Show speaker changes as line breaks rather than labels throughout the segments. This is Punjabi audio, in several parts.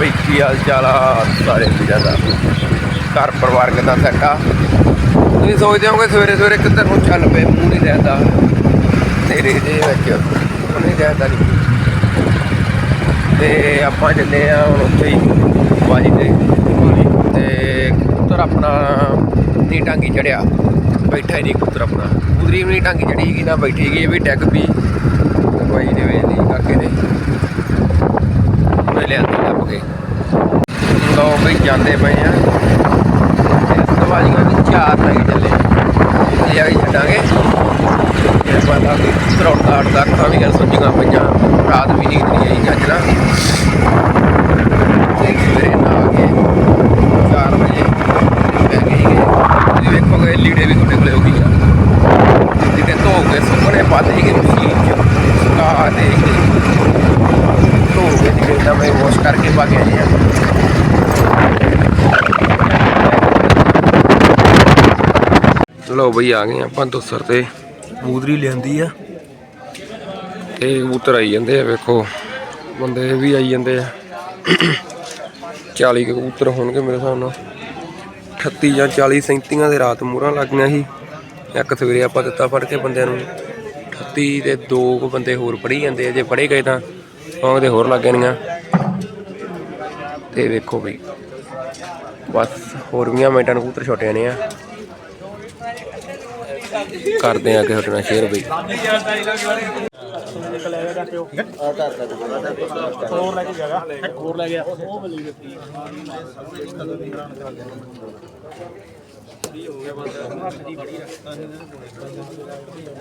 ਬਈ ਕੀ ਹਾਲ ਚਾਲ ਆ? ਸਾਰੇ ਵੀਰਾਂ ਦਾ ਘਰ ਪਰਿਵਾਰ ਕਿਦਾਂ ਸੈੱਟ ਆ ਤੁਸੀਂ ਸੋਚਦੇ ਹੋਗੇ ਸਵੇਰੇ ਸਵੇਰੇ ਕਿੱਧਰ ਨੂੰ ਚੱਲ ਪਏ, ਮੂੰਹ ਨਹੀਂ ਰਹਿੰਦਾ। ਤੇਰੇ ਦੇ ਵਿੱਚ ਮੂੰਹ ਨਹੀਂ ਰਹਿੰਦਾ ਨਹੀਂ ਤੇ ਆਪਾਂ ਚੱਲੇ ਆ ਹੁਣ ਉੱਥੇ ਹੀ ਬਾਜੀ ਤੇ। ਤੇ ਕਬੂਤਰ ਆਪਣਾ ਨੀ ਟਾਂਗੀ ਚੜਿਆ। ਬੈਠਾ ਹੀ ਨਹੀਂ ਕਬੂਤਰ ਆਪਣਾ। ਕਬੂਤਰੀ ਵੀ ਨੀ ਟਾਂਗੀ ਚੜੀ ਹੈਗੀ ਨਾ, ਬੈਠੀ ਗਈ ਇਹ ਵੀ ਡੈਗ ਵੀ ਤੇ ਬਾਈ ਨੇ ਵੇਚ ਲਈ ਕਾਕੇ ਨੇ ਉਹਨੇ ਲਿਆ। ਲੱਭ ਲੋ ਬਈ ਜਾਂਦੇ ਪਏ ਆ। ਤੇ ਵੀ ਚਾਰ ਲੈ ਕੇ ਚੱਲੇ। ਇਹ ਆ ਕੇ ਛੱਡਾਂਗੇ। ਇਹ ਪਤਾ ਕਿ ਤਰੌੜਾ ਦਾ ਅੱਖਾਂ ਵੀ ਗੱਲ ਸੁੱਜੀਆਂ ਪਈਆਂ। ਰਾਤ ਵੀ ਨੀਂਦ ਨਹੀਂ ਆਈ ਅੱਜ ਨਾ ਤੇ ਸਵੇਰੇ ਨਾ ਆ ਕੇ 4 ਵਜੇ ਪੈ ਗਏ ਸੀਗੇ। ਤੁਸੀਂ ਵੇਖੋਗੇ ਲੀੜੇ ਵੀ ਤੁਹਾਡੇ ਕੋਲੇ ਹੋ ਗਈ ਆ ਲੀੜੇ ਧੋ ਕੇ ਸੁੱਕਣੇ ਪਾ ਦੇਗੇ ਮਸ਼ੀਨ 'ਚ ਸੁਕਾ ਦੇ ਕੇ ਧੋ ਕੇ ਲੀੜੇ ਤਾਂ ਮੈਂ ਵਾਸ਼ ਕਰਕੇ ਪਾ ਕੇ ਆਏ ਆ। ਲੋ ਬਈ ਆ ਗਏ ਆਪਾਂ ਦੁਸਰ ਤੇ। ਬੂਦਰੀ ਲਿਆਂਦੀ ਆ। ਇਹ ਕਬੂਤਰ ਆਈ ਜਾਂਦੇ ਆ ਵੇਖੋ। ਬੰਦੇ ਵੀ ਆਈ ਜਾਂਦੇ ਆ। 40 ਕੁ ਕਬੂਤਰ ਹੋਣਗੇ ਮੇਰੇ ਹਿਸਾਬ ਨਾਲ। 38 ਜਾਂ 40 37 ਦੇ ਰਾਤ ਮੂਹਰਾਂ ਲੱਗੀਆਂ ਸੀ। ਇੱਕ ਸਵੇਰੇ ਆਪਾਂ ਦਿੱਤਾ ਫੜ ਕੇ ਬੰਦਿਆਂ ਨੂੰ। 38 ਤੇ ਦੋ ਕੁ ਬੰਦੇ ਹੋਰ ਪੜੀ ਜਾਂਦੇ ਆ। ਜੇ ਪੜੇ ਗਏ ਤਾਂ ਉਹਦੇ ਹੋਰ ਲੱਗ ਜਾਣੀਆਂ। ਤੇ ਵੇਖੋ ਬਈ। ਬਸ ਹੋਰ ਵੀਆਂ ਮਿੰਟਾਂ ਨੂੰ ਕਬੂਤਰ ਛੋਟੇ ਨੇ ਆ। ਕਰਦੇ ਆ ਕਿ ਤੁਹਾਡੇ ਨਾਲ ਸ਼ੇਅਰ ਬਈ।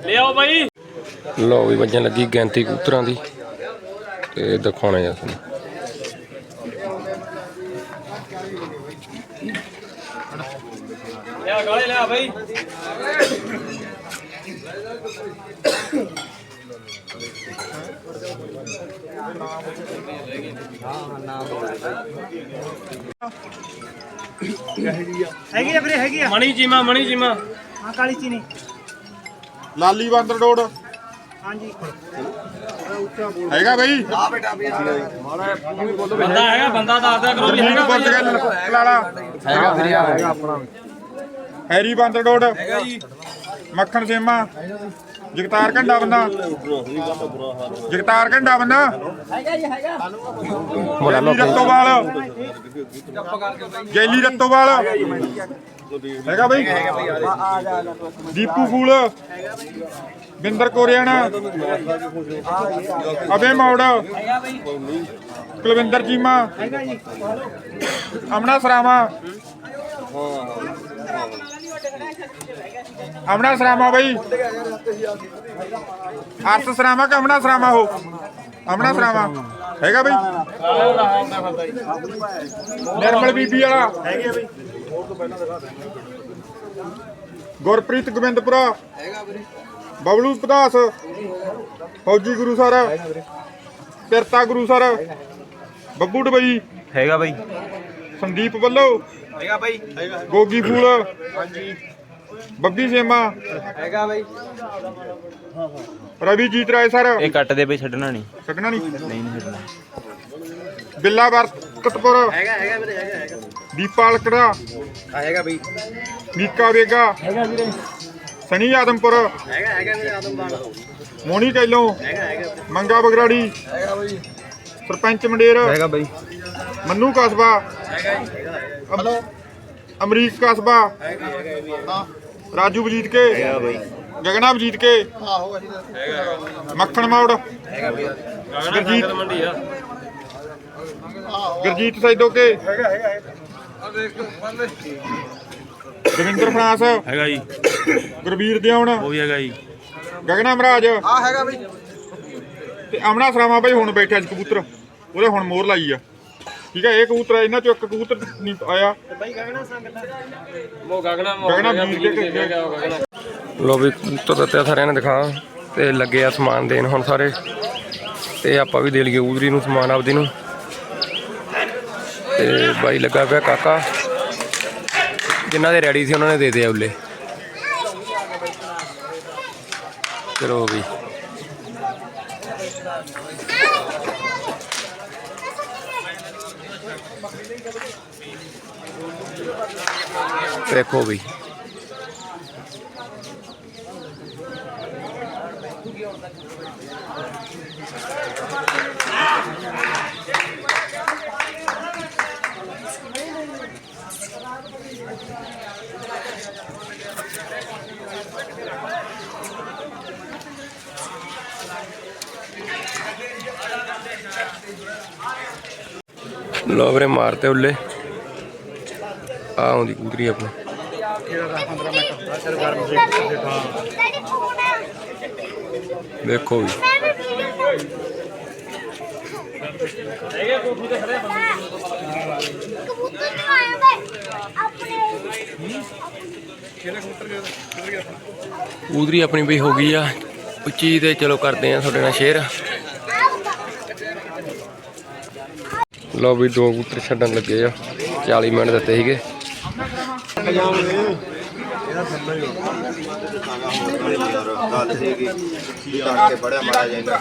ਲਿਆਓ ਬਾਈ।
ਲੋ ਵੀ ਵੱਜਣ ਲੱਗੀ ਗਿਣਤੀ ਕਬੂਤਰਾਂ ਦੀ। ਤੇ ਦਿਖਾਉਣੇ ਆ ਤੁਹਾਨੂੰ।
ਲਿਆ ਗਾਲੇ ਲਿਆ ਬਾਈ।
ਹੈਗੀ ਆ ਵੀਰੇ ਹੈਗੀ ਆ।
ਮਣੀ ਜੀਮਾ ਮਣੀ ਜੀਮਾ
ਹਾਂ ਕਾਲੀ ਚੀਨੀ।
ਲਾਲੀ ਬਾਂਦਰ ਰੋਡ।
ਹਾਂਜੀ।
ਹੈਗਾ ਬਈ।
ਬੰਦਾ ਹੈਗਾ ਬੰਦਾ ਦੱਸਦਾ ਕਰੋ ਵੀ ਹੈਗਾ
ਬੰਦ ਕਰ ਲਾਲਾ ਹੈਗਾ ਵੀਰੇ ਹੈਗਾ ਆਪਣਾ ਹੈਰੀ ਬਾਂਦਰ ਮੱਖਣ ਸੇਮਾ, ਜਗਤਾਰ ਘੰਡਾ ਬੰਦਾ। ਜਗਤਾਰ ਘੰਡਾ ਬੰਦਾ।
ਬੋਲਾ ਲੋ
ਜੈਲੀ ਰੱਤੋਵਾਲ। ਜੈਲੀ ਰੱਤੋਵਾਲ। ਹੈਗਾ ਬਈ। ਦੀਪੂ ਫੂਲ। ਬਿੰਦਰ ਕੋਰਿਆਣਾ। ਅਬੇ ਮੌੜ। ਕੁਲਵਿੰਦਰ ਚੀਮਾ। ਅਮਨਾ ਸਰਾਮਾ ਅਮਨਾ ਸਰਾਮਾ ਬਈ। ਅਰਸ ਸਰਾਮਾ ਕਿ ਅਮਨਾ ਸਰਾਮਾ ਹੋ ਅਮਨਾ ਸਰਾਮਾ। ਹੈਗਾ ਬਈ। ਨਿਰਮਲ ਬੀਬੀ ਵਾਲਾ। ਹੈਗੇ ਬਈ ਗੁਰਪ੍ਰੀਤ ਗੋਬਿੰਦਪੁਰਾ। ਹੈਗਾ ਵੀਰੇ ਬਬਲੂ ਪਦਾਸ ਫੌਜੀ ਗੁਰੂ ਸਰ। ਪਿਰਤਾ ਗੁਰੂ ਸਰ। ਬੱਬੂ ਡਬਈ।
ਹੈਗਾ ਬਾਈ।
ਸੰਦੀਪ ਵੱਲੋ।
ਹੈਗਾ ਬਾਈ।
ਗੋਗੀ ਫੂਲ। ਹਾਂਜੀ। ਬੱਬੀ ਸੇਮਾ।
ਹੈਗਾ ਬਾਈ।
ਰਵੀਜੀਤ ਰਾਏ ਸਰ।
ਇਹ ਕੱਟ ਦੇ ਬਈ ਛੱਡਣਾ ਨਹੀਂ।
ਛੱਡਣਾ ਨਹੀਂ?
ਨਹੀਂ ਨਹੀਂ ਛੱਡਣਾ।
ਬਿੱਲਾ ਬਰਕਤਪੁਰ ਹੈਗਾ ਹੈਗਾ ਵੀਰੇ ਹੈਗਾ ਹੈਗਾ। ਦੀਪਾਲ ਕੜਾ।
ਹੈਗਾ ਬਾਈ।
ਮੀਕਾ ਵੇਗਾ। ਹੈਗਾ ਵੀਰੇ। ਸਨੀ ਆਦਮਪੁਰ। ਹੈਗਾ ਹੈਗਾ ਵੀਰੇ ਆਦਮਬਾਗ ਮੋਣੀ ਕੈਲੋਂ। ਹੈਗਾ ਹੈਗਾ ਮੰਗਾ ਬਗਰਾੜੀ। ਹੈਗਾ ਬਈ। ਸਰਪੰਚ ਮੰਡੇਰ।
ਹੈਗਾ ਬਾਈ।
ਮੰਨੂ ਕਸਬਾ। ਹੈਗਾ ਹਲੋ ਅਮਰੀਕ ਕਸਬਾ। ਰਾਜੂ ਵਜੀਤ ਕੇ। ਹੈਗਾ ਬਈ। ਗਗਨਾ ਵਜੀਤ ਕੇ। ਆਹੋ ਅਸੀਂ ਮੱਖਣ ਮੌੜ। ਹੈਗਾ ਬਈ। ਗੁਰਜੀਤ
ਮੰਡੀ ਆ।
ਗੁਰਜੀਤ ਸੈਦੋ ਕੇ। ਹੈਗਾ ਹੈਗਾ ਦਵਿੰਦਰ ਫਰਾਂਸ।
ਹੈਗਾ ਜੀ।
ਗੁਰਬੀਰ ਦਿਉਣ
ਉਹ ਵੀ ਹੈਗਾ ਜੀ।
ਗਗਨਾ ਮਹਾਰਾਜ। ਆ ਹੈਗਾ ਬਈ। ਤੇ ਅਮਨਾ ਸਰਾਮਾ ਬਈ ਹੁਣ ਬੈਠਿਆ ਸੀ ਕਬੂਤਰ। ਉਹਦੇ ਹੁਣ ਮੋਹਰ ਲਾਈ ਆ। ਠੀਕ ਹੈ ਇਹ ਕਬੂਤਰ ਆ, ਇਹਨਾਂ ਚੋਂ ਇੱਕ ਕਬੂਤਰ ਨਹੀਂ ਆਇਆ।
ਉਹ ਗਗਨਾ
ਗਗਨਾ ਵੀਰ ਦੇ ਕੇ
ਗਗਨਾ।
ਲੋ ਵੀ ਕਬੂਤਰ ਦਿੱਤੇ ਸਾਰਿਆਂ ਨੇ ਦਿਖਾ ਤੇ ਲੱਗੇ ਆ ਸਮਾਨ ਦੇਣ ਹੁਣ ਸਾਰੇ। ਤੇ ਆਪਾਂ ਵੀ ਦੇ ਲਈਏ ਉਦਰੀ ਨੂੰ ਸਮਾਨ ਆਪਦੀ ਨੂੰ। ਤੇ ਬਾਈ ਲੱਗਾ ਪਿਆ ਕਾਕਾ। ਜਿਨ੍ਹਾਂ ਦੇ ਰੈਡੀ ਸੀ ਉਹਨਾਂ ਨੇ ਦੇ ਦੇ ਉਲੇ। ਚਲੋ ਵੀ। ਵੇਖੋ ਵੀ। ਲੋ ਵੀਰੇ ਮਾਰਤੇ ਉੱਲੇ। ਆ ਆਉਂਦੀ ਕੁਦਰੀ ਆਪਣੀ।
ਦੇਖੋ ਫੋਨ ਹੈ
ਵੇਖੋ ਵੀ।
ਮੈਂ
ਕੋਠੀ ਤੇ ਖੜੇ ਬੰਦੇ
ਕਬੂਤਰ ਨੂੰ ਆਇਆ ਵੇ ਆਪਣੇ
ਕੁਦਰੀ ਆਪਣੀ ਬਈ ਹੋ ਗਈ ਆ। ਉੱਚੀ ਤੇ ਚਲੋ ਕਰਦੇ ਆ ਤੁਹਾਡੇ ਨਾਲ ਸ਼ੇਅਰ ਲਓ ਵੀ ਦੋ ਕਬੂਤਰ ਛੱਡਣ ਲੱਗੇ ਆ। 40 ਮਿੰਟ ਦਿੱਤੇ ਸੀਗੇ।
ਗੱਲ ਸੀਗੀ ਕੀ ਕਰਕੇ ਬੜਿਆ ਮਾਰਾ ਜਾਂਦਾ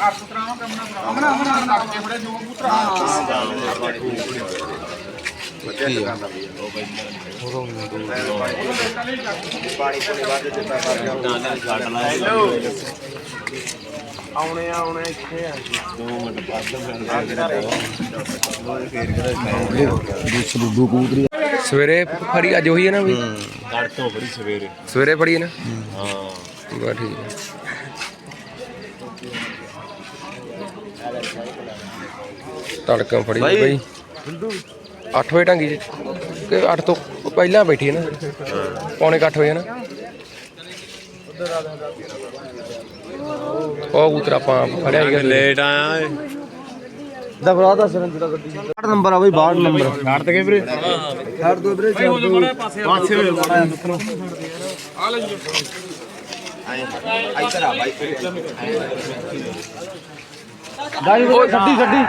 ਪਾਣੀ ਪਾਣੀ ਵੱਧ ਦਿੱਤਾ ਕਰਕੇ ਆਉਣੇ ਆਉਣੇ ਇੱਥੇ ਆ 2 ਮਿੰਟ ਬਾਅਦ
ਸਵੇਰੇ ਫੜੀ ਅੱਜ ਉਹੀ ਹੈ ਨਾ ਵੀ?
ਤੜਕੋਂ ਬੜੀ ਸਵੇਰੇ।
ਸਵੇਰੇ ਫੜੀ ਹੈ ਨਾ?
ਹਾਂ।
ਬਸ ਠੀਕ ਹੈ ਤੜਕਾ ਫੜੀ
ਬਾਈ।
ਬਈ। 8 ਵਜੇ ਢੰਗੀ ਕਿ 8 ਤੋਂ ਪਹਿਲਾਂ ਬੈਠੀ ਹੈ ਨਾ। ਪੌਣੇ 8 ਵਜੇ ਨਾ। ਉਹ ਉਤਰਾ ਆਪਾਂ ਫੜਿਆ ਹੀ
ਲੇਟ ਆਇਆ ਦਬਰਾ ਦਾ ਸਰੰਜ ਦਾ ਗੱਡੀ 8 ਨੰਬਰ ਆ ਬਈ 62 ਨੰਬਰ। ਛੱਡ ਦੇ ਵੀਰੇ। ਛੱਡ ਦੋ ਵੀਰੇ
ਹੋ ਜਾ ਬੜਾ ਪਾਸੇ ਆ
ਪਾਸੇ ਹੋਏ ਮਾੜਾ ਇੱਧਰ ਆ ਬਾਈ ਗਾਈ ਉਹ ਛੱਡੀ ਛੱਡੀ।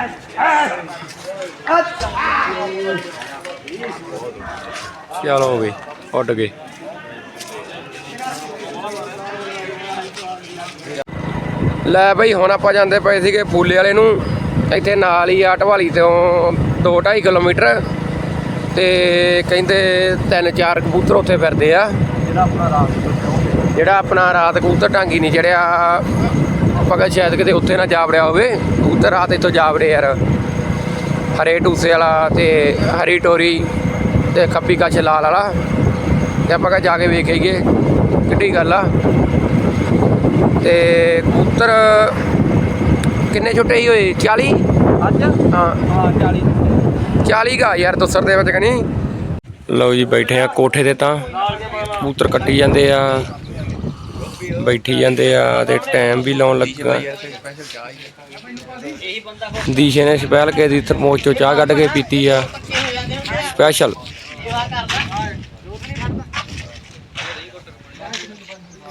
ਚਲੋ ਵੀ ਉੱਡ ਗਏ ਲੈ ਬਈ ਹੁਣ ਆਪਾਂ ਜਾਂਦੇ ਪਏ ਸੀਗੇ ਪੂਲੇ ਵਾਲੇ ਨੂੰ। ਇੱਥੇ ਨਾਲ ਹੀ ਆ ਢਵਾਲੀ ਤੋਂ 2.5 ਕਿਲੋਮੀਟਰ ਤੇ ਕਹਿੰਦੇ ਤਿੰਨ ਚਾਰ ਕਬੂਤਰ ਉੱਥੇ ਫਿਰਦੇ ਆ। ਜਿਹੜਾ ਆਪਣਾ ਰਾਤ ਕਬੂਤਰ ਢਾਂਗੀ ਨਹੀਂ ਚੜਿਆ। ਆਪਾਂ ਕਿਹਾ ਸ਼ਾਇਦ ਕਿਤੇ ਉੱਥੇ ਨਾ ਜਾ ਵੜਿਆ ਹੋਵੇ। ਕਬੂਤਰ ਰਾਤ ਇੱਥੋਂ ਜਾ ਵੜੇ ਯਾਰ। ਹਰੇ ਟੂਸੇ ਵਾਲਾ ਤੇ ਹਰੀ ਟੋਰੀ ਤੇ ਖੱਬੀ ਕੱਛ ਲਾਲ ਵਾਲਾ। ਤੇ ਆਪਾਂ ਕਾ ਜਾ ਕੇ ਵੇਖ ਆਈਏ। ਕਿੱਡੀ ਗੱਲ ਆ। ਤੇ ਕਬੂਤਰ ਕਿੰਨੇ ਛੁੱਟੇ ਹੀ ਹੋਏ 40
ਅੱਜ?
ਹਾਂ।
ਹਾਂ 40
40 ਗਾ ਯਾਰ ਦੁਸਰ ਦੇ ਵਿੱਚ ਕਨੀ ਲਓ ਜੀ ਬੈਠੇ ਆ ਕੋਠੇ ਤੇ ਤਾਂ। ਕਬੂਤਰ ਕੱਟੀ ਜਾਂਦੇ ਆ। ਬੈਠੀ ਜਾਂਦੇ ਆ ਤੇ ਟਾਈਮ ਵੀ ਲਾਉਣ ਲੱਗਾ। ਦੀਸ਼ੇ ਨੇ ਸਪੈਲ ਕੇ ਦੀ ਥਰਮੋਸ ਚੋਂ ਚਾਹ ਕੱਢ ਕੇ ਪੀਤੀ ਆ। ਸਪੈਸ਼ਲ।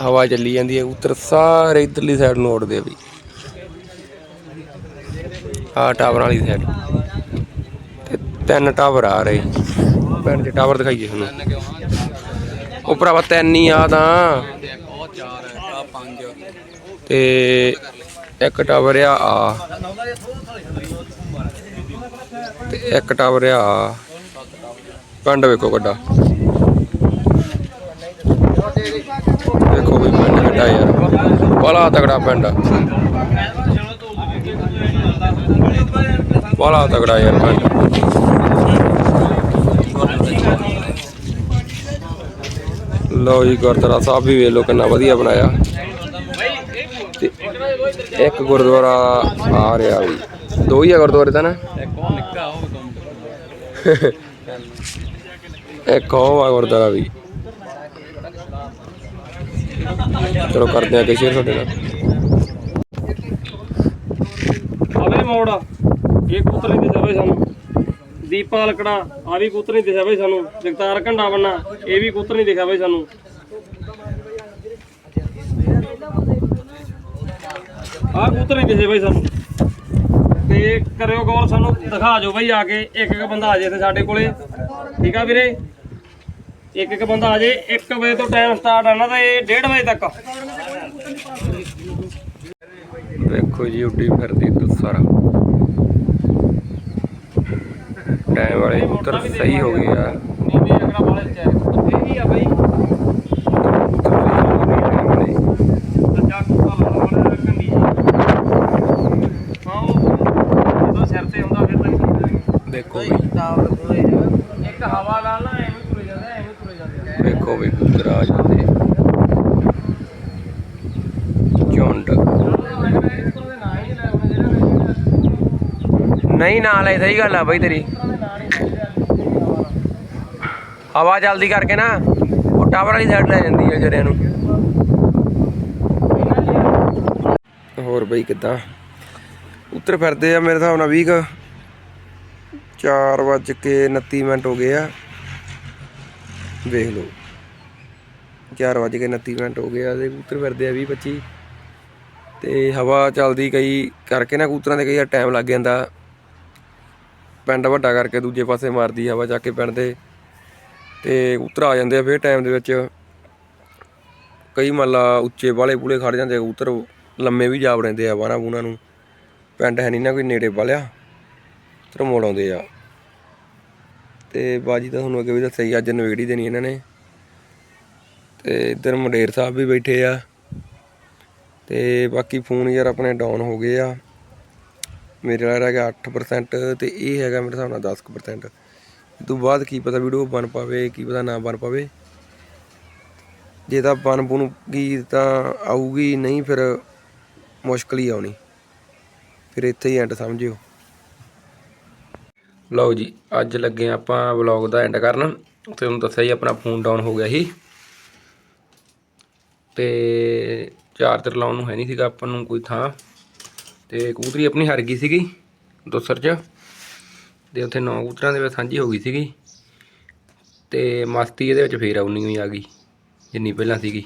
ਹਵਾ ਚੱਲੀ ਜਾਂਦੀ ਹੈ ਕਬੂਤਰ ਸਾਰੇ ਇਧਰਲੀ ਸਾਈਡ ਨੂੰ ਉੱਡਦੇ ਆ ਵੀ। ਆ ਟਾਵਰਾਂ ਵਾਲੀ ਸਾਈਡ ਤੇ ਤਿੰਨ ਟਾਵਰ ਆ ਰਹੇ। ਪਿੰਡ 'ਚ ਟਾਵਰ ਦਿਖਾਈਏ ਤੁਹਾਨੂੰ। ਉਹ ਭਰਾਵਾ ਤਿੰਨ ਹੀ ਆ ਤਾਂ। ਤੇ ਇੱਕ ਟਾਵਰ ਆ ਆ। ਤੇ ਇੱਕ ਟਾਵਰ ਆ। ਆ। ਪਿੰਡ ਵੇਖੋ ਕੱਡਾ। ਦੇਖੋ ਵੀ ਪਿੰਡ ਕੱਡਾ ਯਾਰ। ਬੜਾ ਤਗੜਾ ਪਿੰਡ ਆ ਤਗੜਾ ਯਾਰ ਪਿੰਡ ਲਓ ਜੀ ਗੁਰਦੁਆਰਾ ਸਾਹਿਬ ਵੀ ਵੇਖ ਲਓ ਕਿੰਨਾ ਵਧੀਆ ਬਣਾਇਆ ਤੇ ਇੱਕ ਗੁਰਦੁਆਰਾ ਆ ਰਿਹਾ ਵੀ ਦੋ ਹੀ ਆ ਗੁਰਦੁਆਰੇ ਤਾਂ ਨਾ ਇੱਕ ਉਹ ਆ ਗੁਰਦੁਆਰਾ ਵੀ ਚਲੋ ਕਰਦੇ ਆ ਕਿ ਸ਼ੇਅਰ ਤੁਹਾਡੇ ਨਾਲ
ਆਵੇ ਮੋੜ ਇਹ ਕਬੂਤਰ ਨਹੀਂ ਦਿਸਿਆ ਬਈ ਸਾਨੂੰ। ਦੀਪਾ ਲਕੜਾ ਆ ਵੀ ਕਬੂਤਰ ਨਹੀਂ ਦਿਸਿਆ ਬਈ ਸਾਨੂੰ। ਜਗਤਾਰ ਘੰਡਾ ਬੰਨਾ ਇਹ ਵੀ ਕਬੂਤਰ ਨਹੀਂ ਦਿਖਿਆ ਬਈ ਸਾਨੂੰ। ਆ ਕਬੂਤਰ ਨਹੀਂ ਦਿਸੇ ਬਈ ਸਾਨੂੰ। ਤੇ ਕਰਿਓ ਗੌਰ ਸਾਨੂੰ, ਦਿਖਾ ਦਿਓ ਬਈ ਆ ਕੇ, ਇੱਕ ਇੱਕ ਬੰਦਾ ਆ ਜੇ ਇੱਥੇ ਸਾਡੇ ਕੋਲੇ। ਠੀਕ ਆ ਵੀਰੇ? ਇੱਕ ਇੱਕ ਬੰਦਾ ਆ ਜੇ 1 ਵਜੇ ਤੋਂ ਟਾਈਮ ਸਟਾਰਟ ਆਉਣਾ ਤਾਂ ਇਹ 1:30 ਵਜੇ ਤੱਕ।
ਵੇਖੋ ਜੀ, ਉੱਡੀ ਫਿਰਦੀ ਦੁਸਰਾ। ਟਾਈਮ ਵਾਲੇ ਕਬੂਤਰ ਸਹੀ ਹੋ ਗਏ ਆ।
ਨਹੀਂ ਵੀ ਅਗਲਾ ਵਾਲੇ ਚ ਇਹ ਆ ਬਈ।
ਦੇਖੋ ਬਈ
ਇੱਕ ਹਵਾ ਨਾਲ ਨਾ ਐਵੇਂ ਤੁਰੇ ਜਾਂਦੇ। ਐਵੇਂ ਤੁਰੇ ਜਾਂਦੇ ਆ।
ਵੀ ਕਬੂਤਰ ਆ ਜਾਂਦੇ ਝੁੰਡ। ਨਹੀਂ ਨਾਲ ਹੈ ਸਹੀ ਗੱਲ ਆ ਬਾਈ ਤੇਰੀ। ਹਵਾ ਚੱਲਦੀ ਕਰਕੇ ਨਾ, ਉਹ ਟਾਵਰ ਵਾਲੀ ਸਾਈਡ ਲੈ ਜਾਂਦੀ ਹੈ ਜਰਿਆਂ ਨੂੰ। ਹੋਰ ਬਈ ਕਿੱਦਾਂ? ਉੱਤਰ ਫਿਰਦੇ ਆ ਮੇਰੇ ਹਿਸਾਬ ਨਾਲ 20 ਕੁ। 4 ਵੱਜ ਕੇ 29 ਮਿੰਟ ਹੋ ਗਏ ਆ। ਵੇਖ ਲਓ। 4 ਵੱਜ ਕੇ 29 ਮਿੰਟ ਹੋ ਗਏ ਆ ਤੇ ਕਬੂਤਰ ਫਿਰਦੇ ਆ 20 25 ਤੇ ਹਵਾ ਚੱਲਦੀ ਕਈ ਕਰਕੇ ਨਾ ਕਬੂਤਰਾਂ ਦੇ ਕਈ ਵਾਰ ਟਾਈਮ ਲੱਗ ਜਾਂਦਾ। ਪਿੰਡ ਵੱਡਾ ਕਰਕੇ ਦੂਜੇ ਪਾਸੇ ਮਾਰਦੀ ਹਵਾ ਜਾ ਕੇ ਪਿੰਡ ਦੇ। ਤੇ ਕਬੂਤਰ ਆ ਜਾਂਦੇ ਆ, ਫਿਰ ਟਾਈਮ ਦੇ ਵਿੱਚ ਕਈ ਮੰਨ ਲਾ ਉੱਚੇ ਵਾਲੇ ਪੂਲੇ ਖੜ ਜਾਂਦੇ ਆ ਕਬੂਤਰ ਲੰਮੇ ਵੀ ਜਾ ਰਹਿੰਦੇ ਆ ਬਾਣਾ ਬੂਣਾ ਨੂੰ। ਪਿੰਡ ਹੈ ਨਹੀਂ ਨਾ ਕੋਈ ਨੇੜੇ ਵਾਲਿਆ ਤੇ ਮੋੜ ਆਉਂਦੇ ਆ। ਤੇ ਬਾਜੀ ਤਾਂ ਤੁਹਾਨੂੰ ਅੱਗੇ ਵੀ ਦੱਸਿਆ ਹੀ, ਅੱਜ ਨਵੇੜੀ ਦੇਣੀ ਇਹਨਾਂ ਨੇ। ਤੇ ਇੱਧਰ ਮੰਡੇਰ ਸਾਹਿਬ ਵੀ ਬੈਠੇ ਆ। ਤੇ ਬਾਕੀ ਫੋਨ ਯਾਰ ਆਪਣੇ ਡਾਊਨ ਹੋ ਗਏ ਆ। ਮੇਰੇ ਵਾਲਾ ਰਹਿ ਗਿਆ 8% ਤੇ ਇਹ ਹੈਗਾ ਮੇਰੇ ਹਿਸਾਬ ਨਾਲ 10% ਇਹ ਤੋਂ ਬਾਅਦ ਕੀ ਪਤਾ ਵੀਡੀਓ ਬਣ ਪਾਵੇ, ਕੀ ਪਤਾ ਨਾ ਬਣ ਪਾਵੇ। ਜੇ ਤਾਂ ਬਣ ਬਣੂਗੀ ਤਾਂ ਆਊਗੀ, ਨਹੀਂ ਫਿਰ ਮੁਸ਼ਕਲ ਹੀ ਆਉਣੀ। ਫਿਰ ਇੱਥੇ ਹੀ ਐਂਡ ਸਮਝਿਓ। ਲਓ ਜੀ, ਅੱਜ ਲੱਗੇ ਆਪਾਂ ਵਲੌਗ ਦਾ ਐਂਡ ਕਰਨ। ਤੇ ਤੁਹਾਨੂੰ ਦੱਸਿਆ ਜੀ ਆਪਣਾ ਫੋਨ ਡਾਊਨ ਹੋ ਗਿਆ ਸੀ। ਤੇ ਚਾਰਜਰ ਲਾਉਣ ਨੂੰ ਹੈ ਨਹੀਂ ਸੀਗਾ ਆਪਾਂ ਨੂੰ ਕੋਈ ਥਾਂ। ਤੇ ਕਬੂਤਰੀ ਆਪਣੀ ਹਰ ਗਈ ਸੀਗੀ, ਦੋਸਰ ਚ। ਤੇ ਉੱਥੇ ਨੌ ਕਬੂਤਰਾਂ ਦੇ ਵਿੱਚ ਸਾਂਝੀ ਹੋ ਗਈ ਸੀਗੀ। ਤੇ ਮਸਤੀ ਇਹਦੇ ਵਿੱਚ ਫੇਰ ਆਉਣੀ ਹੋਈ ਆ ਗਈ, ਜਿੰਨੀ ਪਹਿਲਾਂ ਸੀਗੀ।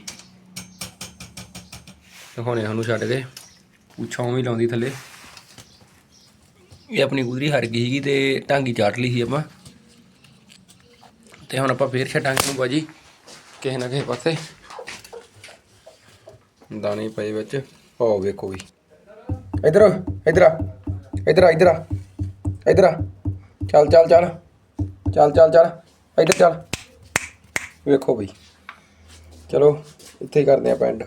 ਦਿਖਾਉਣੇ ਸਾਨੂੰ ਛੱਡ ਕੇ ਪੁੱਛਾਂ ਵੀ ਲਾਉਂਦੀ ਥੱਲੇ। ਇਹ ਆਪਣੀ ਗੁਦਰੀ ਹਰ ਗਈ ਸੀਗੀ ਤੇ ਟਾਂਗੀ ਚਾਟ ਲਈ ਸੀ ਆਪਾਂ। ਤੇ ਹੁਣ ਆਪਾਂ ਫੇਰ ਛੱਡਾਂਗੇ ਨੂੰ ਬਾਜੀ, ਕਿਸੇ ਨਾ ਕਿਸੇ ਪਾਸੇ। ਦਾਣੇ ਪਏ ਵਿੱਚ ਪਾਓ ਵੇਖੋ ਵੀ। ਇਧਰ ਇਧਰ ਆ ਇਧਰ ਆ, ਇਧਰ ਇਧਰ ਚੱਲ ਚੱਲ ਚੱਲ। ਚੱਲ ਚੱਲ ਚੱਲ। ਇਧਰ ਚੱਲ। ਵੇਖੋ ਬਈ। ਚਲੋ, ਇੱਥੇ ਕਰਦੇ ਆ ਪੈਂਡ।